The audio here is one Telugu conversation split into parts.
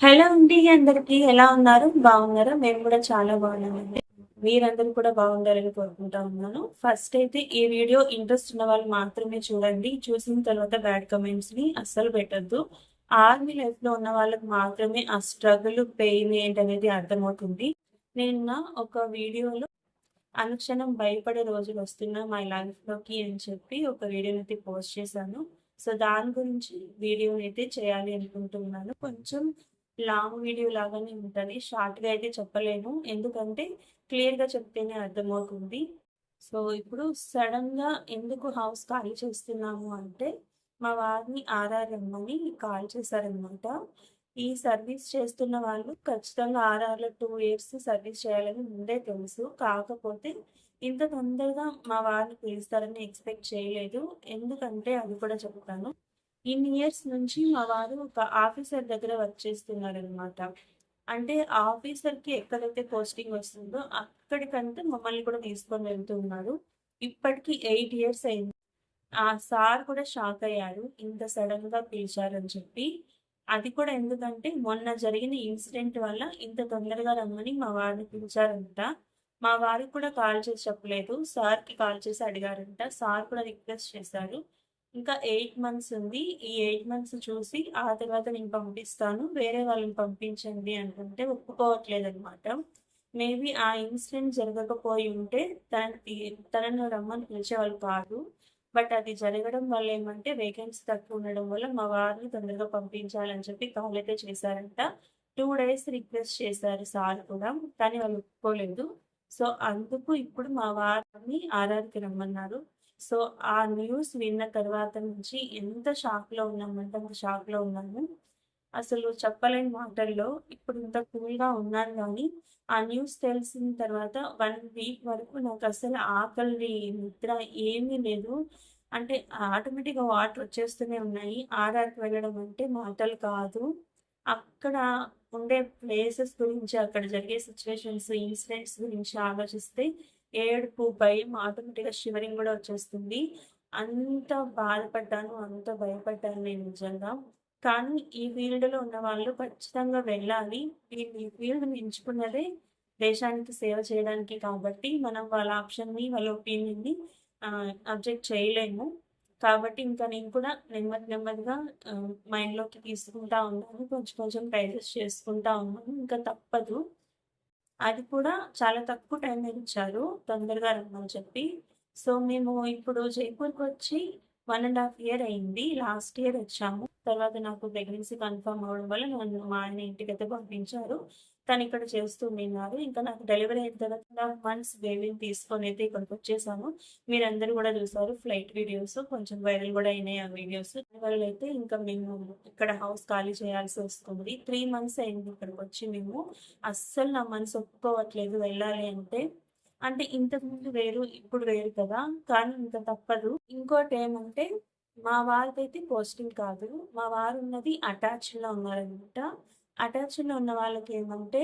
హలో అండి అందరికి ఎలా ఉన్నారు? బాగున్నారా? మేము కూడా చాలా బాగున్నామండి. మీరందరూ కూడా బాగుండాలని కోరుకుంటా ఉన్నాను. ఫస్ట్ అయితే ఈ వీడియో ఇంట్రెస్ట్ ఉన్న వాళ్ళు మాత్రమే చూడండి. చూసిన తర్వాత బ్యాడ్ కమెంట్స్ని అస్సలు పెట్టద్దు. ఆర్మీ లైఫ్లో ఉన్న వాళ్ళకి మాత్రమే ఆ స్ట్రగుల్ పెయిన్ ఏంటనేది అర్థమవుతుంది. నిన్న ఒక వీడియోలో అనుక్షణం భయపడే రోజులు వస్తున్న మా లైఫ్లోకి అని చెప్పి ఒక వీడియోని అయితే పోస్ట్ చేశాను. సో దాని గురించి వీడియోని అయితే చేయాలి అనుకుంటున్నాను. కొంచెం లాంగ్ వీడియో లాగానే ఉంటుంది. షార్ట్గా అయితే చెప్పలేను. ఎందుకంటే క్లియర్గా చెప్తేనే అర్థమవుతుంది. సో ఇప్పుడు సడన్గా ఎందుకు హౌస్ ఖాళీ చేస్తున్నాము అంటే మా వారిని ఆర్ఆర్ రమ్మని కాల్ చేశారనమాట ఈ సర్వీస్ చేస్తున్న వాళ్ళు ఖచ్చితంగా ఆర్ఆర్లో టూ ఇయర్స్ సర్వీస్ చేయాలని ముందే తెలుసు. కాకపోతే ఇంత తొందరగా మా వారిని పిలుస్తారని ఎక్స్పెక్ట్ చేయలేదు. ఎందుకంటే అది కూడా చెప్తాను. ఇన్ని ఇయర్స్ నుంచి మా వారు ఒక ఆఫీసర్ దగ్గర వర్క్ చేస్తున్నారు అనమాట అంటే ఆఫీసర్కి ఎక్కడైతే పోస్టింగ్ వస్తుందో అక్కడికంటే మమ్మల్ని కూడా తీసుకొని వెళ్తున్నారు. ఇప్పటికి ఎయిట్ ఇయర్స్ అయింది. ఆ సార్ కూడా షాక్ అయ్యారు. ఇంత సడన్గా పిలిచారని చెప్పి. అది కూడా ఎందుకంటే మొన్న జరిగిన ఇన్సిడెంట్ వల్ల ఇంత తొందరగా రమ్మని మా వారిని పిలిచారంట. మా వారికి కూడా కాల్ చేసి చెప్పలేదు. సార్కి కాల్ చేసి అడిగారంట. సార్ కూడా రిక్వెస్ట్ చేశారు. ఇంకా ఎయిట్ మంత్స్ ఉంది. ఈ ఎయిట్ మంత్స్ చూసి ఆ తర్వాత నేను పంపిస్తాను. వేరే వాళ్ళని పంపించండి అనుకుంటే ఒప్పుకోవట్లేదు అనమాట మేబీ ఆ ఇన్సిడెంట్ జరగకపోయి ఉంటే తన తనను రమ్మని పిలిచేవాళ్ళు కాదు. బట్ అది జరగడం వల్ల ఏమంటే వేకెన్సీ తక్కువ ఉండడం వల్ల మా వారిని తొందరగా పంపించాలని చెప్పి కాల్ అయితే చేశారంట. టూ డేస్ రిక్వెస్ట్ చేశారు సార్ కూడా. కానీ వాళ్ళు ఒప్పుకోలేదు. సో అందుకు ఇప్పుడు మా వారిని ఆర్ఆర్కి రమ్మన్నారు. సో ఆ న్యూస్ విన్న తర్వాత నుంచి ఎంత షాక్లో ఉన్నామంటే అంత షాక్లో ఉన్నాము అసలు చెప్పలేని మాటల్లో ఇప్పుడు ఇంత కూల్గా ఉన్నాను కానీ ఆ న్యూస్ తెలిసిన తర్వాత వన్ వీక్ వరకు నాకు అసలు ఆకలి నిద్ర ఏమీ లేదు. అంటే ఆటోమేటిక్గా వాటర్ వచ్చేస్తూనే ఉన్నాయి. ఆర్ఆర్కి వెళ్ళడం అంటే మాటలు కాదు. అక్కడ ఉండే ప్లేసెస్ గురించి అక్కడ జరిగే సిచ్యువేషన్స్ ఇన్సిడెంట్స్ గురించి ఆలోచిస్తే ఏడుపు భయం ఆటోమేటిక్గా షివరింగ్ కూడా వచ్చేస్తుంది. అంత బాధపడ్డాను అంత భయపడ్డాను నేను నిజంగా. కానీ ఈ ఫీల్డ్లో ఉన్న వాళ్ళు ఖచ్చితంగా వెళ్ళాలి. వీళ్ళు ఈ ఫీల్డ్ ఎంచుకున్నదే దేశానికి సేవ చేయడానికి కాబట్టి మనం వాళ్ళ ఆప్షన్ని వాళ్ళ ఒపీనియన్ని అబ్జెక్ట్ చేయలేము. కాబట్టి ఇంకా నేను కూడా నెమ్మది నెమ్మదిగా మైండ్లోకి తీసుకుంటా ఉన్నాను. కొంచెం కొంచెం డైజెస్ట్ చేసుకుంటా ఉన్నాను. ఇంకా తప్పదు. అది కూడా చాలా తక్కువ టైం ఇచ్చారు. తొందరగా రమ్మని చెప్పి. సో మేము ఇప్పుడు జైపూర్కి వచ్చి వన్ అండ్ హాఫ్ ఇయర్ అయింది. లాస్ట్ ఇయర్ వచ్చాము. తర్వాత నాకు ప్రెగ్నెన్సీ కన్ఫర్మ్ అవ్వడం వల్ల నన్ను మా ఆయన ఇంటికి అయితే పంపించారు. తను ఇక్కడ చేస్తూ ఉన్నారు. ఇంకా నాకు డెలివరీ అయిన తర్వాత మంత్స్ బేబీని తీసుకొని అయితే ఇక్కడికి వచ్చేసాము. మీరందరూ కూడా చూసారు ఫ్లైట్ వీడియోస్. కొంచెం వైరల్ కూడా అయినాయి ఆ వీడియోస్. వల్ల అయితే ఇంకా మేము ఇక్కడ హౌస్ ఖాళీ చేయాల్సి వస్తుంది. త్రీ మంత్స్ అయింది ఇక్కడికి వచ్చి మేము. అస్సలు నా మనసు ఒప్పుకోవట్లేదు వెళ్ళాలి అంటే. అంటే ఇంతకుముందు వేరు ఇప్పుడు వేరు కదా. కానీ ఇంకా తప్పదు. ఇంకోటి ఏమంటే మా వారికి అయితే పోస్టింగ్ కాదు. మా వారు ఉన్నది అటాచ్డ్లో ఉన్నారనమాట. అటాచ్లో ఉన్న వాళ్ళకి ఏమంటే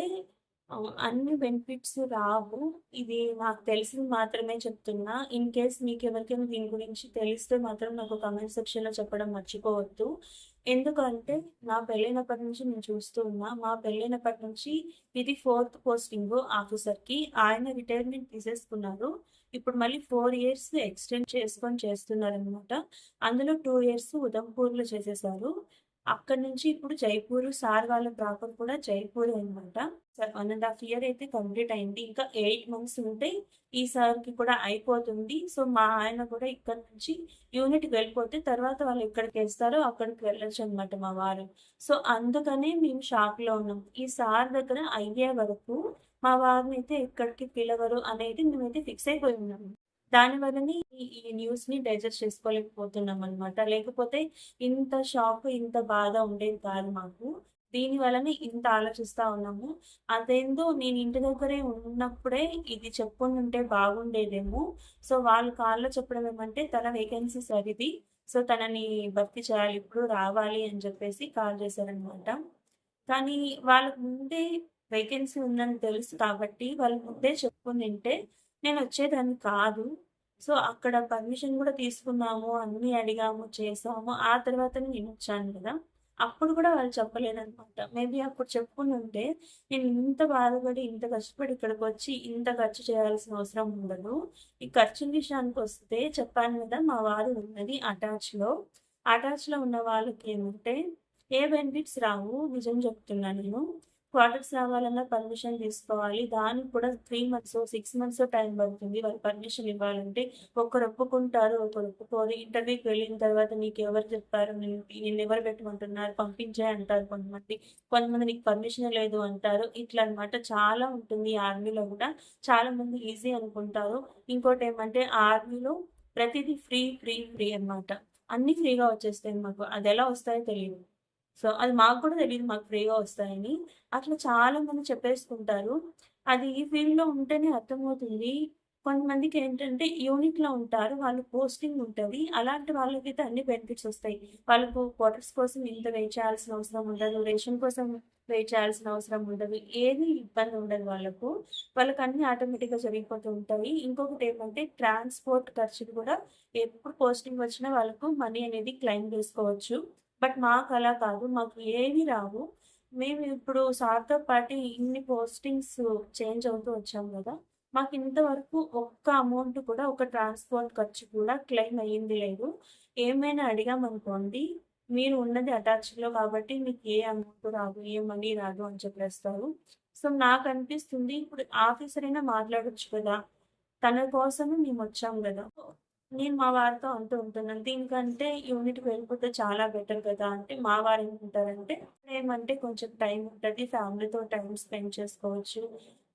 అన్ని బెనిఫిట్స్ రావు. ఇది నాకు తెలిసింది మాత్రమే చెప్తున్నా. ఇన్ కేస్ మీకు ఎవరికైనా దీని గురించి తెలిస్తే మాత్రం నాకు కమెంట్ సెక్షన్లో చెప్పడం మర్చిపోవద్దు. ఎందుకంటే నా పెళ్ళైనప్పటి నుంచి నేను చూస్తూ ఉన్నా. మా పెళ్ళైనప్పటి నుంచి ఇది ఫోర్త్ పోస్టింగ్ ఆఫీసర్కి. ఆయన రిటైర్మెంట్ తీసేసుకున్నారు. ఇప్పుడు మళ్ళీ ఫోర్ ఇయర్స్ ఎక్స్టెండ్ చేసుకొని చేస్తున్నారు అనమాట అందులో టూ ఇయర్స్ ఉదంపూర్లో చేసేసారు. అక్కడ నుంచి ఇప్పుడు జైపూర్ సార్ వాళ్ళ ప్రాపర్ కూడా జైపూర్ అనమాట వన్ అండ్ హాఫ్ ఇయర్ అయితే కంప్లీట్ అయింది. ఇంకా ఎయిట్ మంత్స్ ఉంటే ఈ సార్కి కూడా అయిపోతుంది. సో మా ఆయన కూడా ఇక్కడ నుంచి యూనిట్కి వెళ్ళిపోతే తర్వాత వాళ్ళు ఎక్కడికి వేస్తారో అక్కడికి వెళ్ళొచ్చు అనమాట మా వారు. సో అందుకనే మేము షాప్లో ఉన్నాం. ఈ సార్ దగ్గర అయ్యే వరకు మా వారిని అయితే ఎక్కడికి పిలవరు అనేది మేమైతే ఫిక్స్ అయిపోయి ఉన్నాము దానివల్లనే ఈ న్యూస్ని డైజెస్ట్ చేసుకోలేకపోతున్నాం అనమాట లేకపోతే ఇంత షాక్ ఇంత బాధ ఉండేది కాదు మాకు. దీని వల్లనే ఇంత ఆలోచిస్తా ఉన్నాము. అదేందో నేను ఇంటి దగ్గరే ఉన్నప్పుడే ఇది చెప్పుకుంటుంటే బాగుండేదేమో. సో వాళ్ళు కాల్లో చెప్పడం ఏమంటే తన వేకెన్సీ సరిది సో తనని భర్తీ చేయాలి ఇప్పుడు రావాలి అని చెప్పేసి కాల్ చేశారనమాట కానీ వాళ్ళకు ముందే వేకెన్సీ ఉందని తెలుసు కాబట్టి వాళ్ళ ముందే చెప్పుకుని తింటే నేను వచ్చేదాన్ని కాదు సో అక్కడ పర్మిషన్ కూడా తీసుకున్నాము అన్నీ అడిగాము చేసాము ఆ తర్వాత నేను వచ్చాను కదా అప్పుడు కూడా వాళ్ళు చెప్పలేదనమాట. మేబీ అప్పుడు చెప్పుకునుంటే నేను ఇంత బాధపడి, ఇంత కష్టపడి ఇక్కడికి వచ్చి ఇంత ఖర్చు చేయాల్సిన అవసరం ఉండదు. ఈ ఖర్చు విషయానికి వస్తే చెప్పాను కదా! మా వారు ఉన్నది అటాచ్‌లో. అటాచ్‌లో ఉన్న వాళ్ళకి వాళ్ళకేంటంటే ఏ బెనిఫిట్స్ రావు. నిజం చెప్తున్నా నేను. ప్రోడక్ట్స్ రావాలన్నా పర్మిషన్ తీసుకోవాలి. దానికి కూడా three months six months time పడుతుంది. వాళ్ళు పర్మిషన్ ఇవ్వాలంటే. ఒకరు ఒప్పుకుంటారు, ఒకరు ఒప్పుకోరు. ఇంటర్వ్యూకి వెళ్ళిన తర్వాత నీకు ఎవరు చెప్పారు? నిన్ను ఎవరు పెట్టుకుంటున్నారు పంపించే అంటారు కొంతమంది. కొంతమంది నీకు పర్మిషనే లేదు అంటారు. ఇట్లా అన్నమాట. చాలా ఉంటుంది ఆర్మీలో కూడా. చాలామంది ఈజీ అనుకుంటారు. ఇంకోటి ఏమంటే ఆర్మీలో ప్రతిదీ ఫ్రీ, ఫ్రీ, ఫ్రీ అనమాట అన్ని ఫ్రీగా వచ్చేస్తాయి మాకు. అది ఎలా వస్తాయో తెలియదు సో, అది మాకు కూడా తెలియదు మాకు ఫ్రీగా వస్తాయని. అట్లా చాలా మంది చెప్పేసుకుంటారు. అది ఈ ఫీల్డ్‌లో ఉంటేనే అర్థమవుతుంది. కొంతమందికి ఏంటంటే యూనిట్‌లో ఉంటారు. వాళ్ళు పోస్టింగ్ ఉంటది. అలాంటి వాళ్ళకైతే అన్ని బెనిఫిట్స్ వస్తాయి. వాళ్ళకు క్వార్టర్స్ కోసం ఇంత వెయిట్ చేయాల్సిన అవసరం ఉండదు. రేషన్ కోసం వెయిట్ చేయాల్సిన అవసరం ఉండదు. ఏది ఇబ్బంది ఉండదు వాళ్ళకు. వాళ్ళకన్నీ ఆటోమేటిక్‌గా జరిగిపోతూ ఉంటాయి. ఇంకొకటి ఏమంటే ట్రాన్స్‌పోర్ట్ ఖర్చులు కూడా ఎప్పుడు పోస్టింగ్ వచ్చినా వాళ్ళకు మనీ అనేది క్లెయిమ్ చేసుకోవచ్చు. బట్ మాకు అలా కాదు. మాకు ఏవి రావు. మేము ఇప్పుడు సార్‌తో పాటు ఇన్ని పోస్టింగ్స్ చేంజ్ అవుతూ వచ్చాం కదా మాకు ఇంతవరకు ఒక్క అమౌంట్ కూడా ఒక ట్రాన్స్‌పోర్ట్ ఖర్చు కూడా క్లెయిమ్ అయ్యింది లేదు. ఏమైనా అడిగామనుకోండి, మీరు ఉన్నది అటాచ్‌లో కాబట్టి మీకు ఏ అమౌంట్ రాదు, ఏ మనీ రాదు అని చెప్పేస్తారు. సో, నాకు అనిపిస్తుంది ఇప్పుడు ఆఫీసర్ అయినా మాట్లాడచ్చు కదా! తన కోసమే మేము వచ్చాం కదా నేను మా వారితో అంటూ ఉంటున్నాను. దీనికంటే యూనిట్‌కి వెళ్ళిపోతే చాలా బెటర్ కదా! అంటే మా వారు ఏమంటారంటే ఏమంటే కొంచెం టైం ఉంటుంది ఫ్యామిలీతో టైం స్పెండ్ చేసుకోవచ్చు.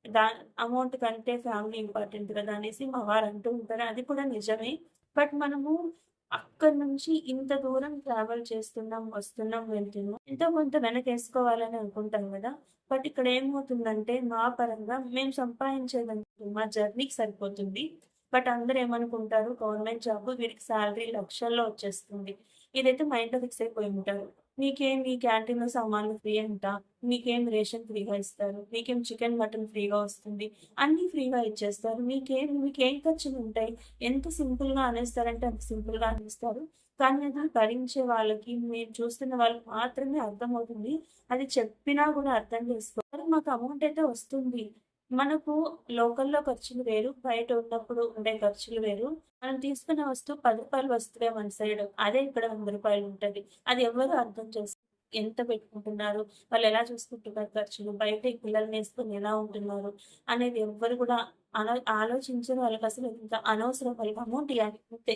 దా అమౌంట్ కంటే ఫ్యామిలీ ఇంపార్టెంట్ కదా! అనేసి మా వారు అంటూ ఉంటారు. అది కూడా నిజమే. బట్ మనము అక్కడి నుంచి ఇంత దూరం ట్రావెల్ చేస్తున్నాం, వస్తున్నాం, వెళ్తున్నాం. ఎంతో కొంత వెనకేసుకోవాలని అనుకుంటాం కదా బట్ ఇక్కడ ఏమవుతుందంటే మా పరంగా మేము సంపాదించేదంటే మా జర్నీకి సరిపోతుంది. బట్ అందరూ ఏమనుకుంటారు గవర్నమెంట్ జాబ్ వీరికి శాలరీ లక్షల్లో వచ్చేస్తుంది. ఇదైతే మైండ్‌లో ఫిక్స్ అయిపోయి ఉంటారు. నీకేమి క్యాంటీన్‌లో సామాన్లు ఫ్రీ అంట. మీకేం రేషన్ ఫ్రీగా ఇస్తారు. మీకేం చికెన్, మటన్ ఫ్రీగా వస్తుంది. అన్నీ ఫ్రీగా ఇచ్చేస్తారు. మీకేం మీకేం ఖర్చులుంటాయి? ఎంత సింపుల్‌గా అనేస్తారంటే అంత సింపుల్‌గా అనేస్తారు. కానీ అది భరించే వాళ్ళకి, మీరు చూస్తున్న వాళ్ళకి మాత్రమే అర్థమవుతుంది. అది చెప్పినా కూడా అర్థం చేసుకోవాలి మాకు అమౌంట్ అయితే వస్తుంది. మనకు లోకల్‌లో ఖర్చులు వేరు. బయట ఉన్నప్పుడు ఉండే ఖర్చులు వేరు. మనం తీసుకున్న వస్తువు పది రూపాయలు వస్తువే మన సైడ్. అదే ఇక్కడ రూ. 100 ఉంటది. అది ఎవ్వరు అర్థం చేస్తారు ఎంత పెట్టుకుంటున్నారు? వాళ్ళు ఎలా చూసుకుంటున్నారు ఖర్చులు? బయట ఈ పిల్లల్ని వేసుకొని ఎలా ఉంటున్నారు? అనేది ఎవ్వరు కూడా ఆలో ఆలోచించరు. వాళ్ళకసలు ఇంత అనవసరం. వాళ్ళకి అమౌంట్ ఇవ్వాలి అంతే.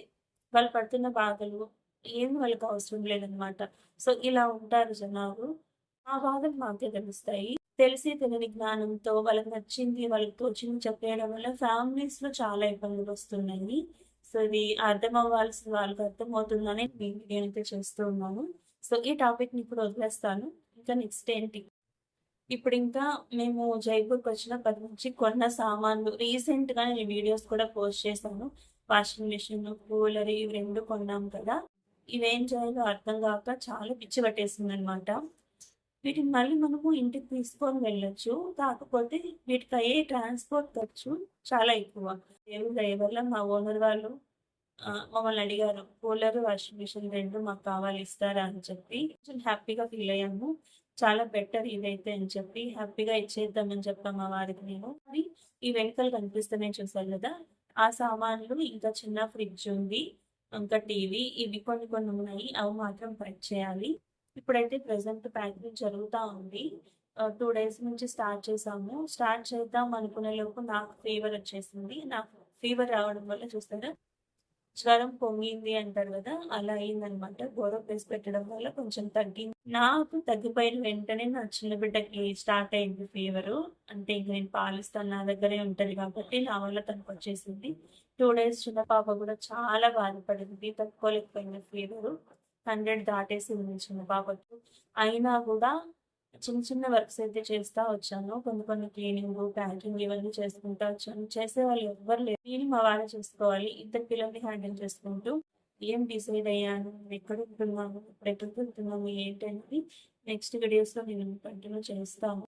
వాళ్ళు పడుతున్న బాధలు ఏమి వాళ్ళకి అవసరం లేదనమాట. సో, ఇలా ఉంటారు జనాలు. ఆ బాధలు మాకే తెలుస్తాయి. తెలిసి తెలియని జ్ఞానంతో వాళ్ళకి నచ్చింది, వాళ్ళకి తోచింది చెప్పేయడం వల్ల ఫ్యామిలీస్‌లో చాలా ఇబ్బందులు వస్తున్నాయి సో, ఇది అర్థం అవ్వాల్సిన వాళ్ళకి అర్థమవుతుందని నేనైతే చేస్తూ ఉన్నాను. సో, ఈ టాపిక్‌ని ఇప్పుడు వదిలేస్తాను. ఇంకా నెక్స్ట్ ఏంటి? ఇప్పుడు ఇంకా మేము జైపూర్‌కొచ్చినప్పటి నుంచి కొన్న సామాన్లు రీసెంట్‌గా నేను వీడియోస్ కూడా పోస్ట్ చేశాను. వాషింగ్ మిషన్, కూలర్ ఇవి రెండు కొన్నాం కదా! ఇవేం చేయాలో అర్థం కాక చాలా పిచ్చి పట్టేసింది అనమాట వీటిని మళ్ళీ మనము ఇంటికి తీసుకొని వెళ్ళొచ్చు. కాకపోతే వీటికి అయ్యే ట్రాన్స్‌పోర్ట్ ఖర్చు చాలా ఎక్కువ. దేవుడి దయ వల్ల మా ఓనర్ వాళ్ళు మమ్మల్ని అడిగారు. కూలర్, వాషింగ్ మిషన్ రెండు మాకు కావాలి ఇస్తారా అని చెప్పి. కొంచెం హ్యాపీగా ఫీల్ అయ్యాము. చాలా బెటర్ ఇదైతే అని చెప్పి హ్యాపీగా ఇచ్చేద్దామని చెప్పాం మా వారికి నేను. మరి ఈ వెనకాల కనిపిస్తున్నాయి చూసారు కదా ఆ సామాన్లు ఇంకా చిన్న ఫ్రిడ్జ్ ఉంది. ఇంకా టీవీ ఇవి కొన్ని కొన్ని ఉన్నాయి. అవి మాత్రం పట్ చేయాలి. ఇప్పుడైతే ప్రజెంట్ ప్యాకింగ్ జరుగుతూ ఉంది. టూ డేస్ నుంచి స్టార్ట్ చేసాము స్టార్ట్ చేద్దాం అనుకునే లోపు నాకు ఫీవర్ వచ్చేసింది. నాకు ఫీవర్ రావడం వల్ల చూస్తారా జ్వరం పొంగింది అంటారు కదా అలా అయిందనమాట. బోరోప్లేస్ పెట్టడం వల్ల కొంచెం తగ్గింది. నాకు తగ్గిపోయిన వెంటనే నా చిన్న బిడ్డకి స్టార్ట్ అయింది ఫీవరు. అంటే ఇంక నేను పాలిస్తాను. నా దగ్గరే ఉంటుంది కాబట్టి నా వల్ల తనకొచ్చేసింది. టూ డేస్ చిన్న పాప కూడా చాలా బాధపడింది. తట్టుకోలేకపోయింది ఫీవరు. 100 దాటేసింది చిన్న పాపకి. అయినా కూడా చిన్న చిన్న వర్క్స్ అయితే చేస్తా వచ్చాను. కొన్ని కొన్ని క్లీనింగ్ ప్యాకింగ్ ఇవన్నీ చేసుకుంటా వచ్చాను. చేసే వాళ్ళు ఎవ్వరు లేదు నేను మా వారే చేసుకోవాలి. ఇద్దరు పిల్లల్ని హ్యాండిల్ చేసుకుంటూ ఏం డిసైడ్ అయ్యాను, ఎక్కడ ఉంటున్నాము ఎక్కడికి వెళ్తున్నాము ఏంటి అనేది నెక్స్ట్ వీడియోస్‌లో నేను కంటిన్యూ చేస్తాము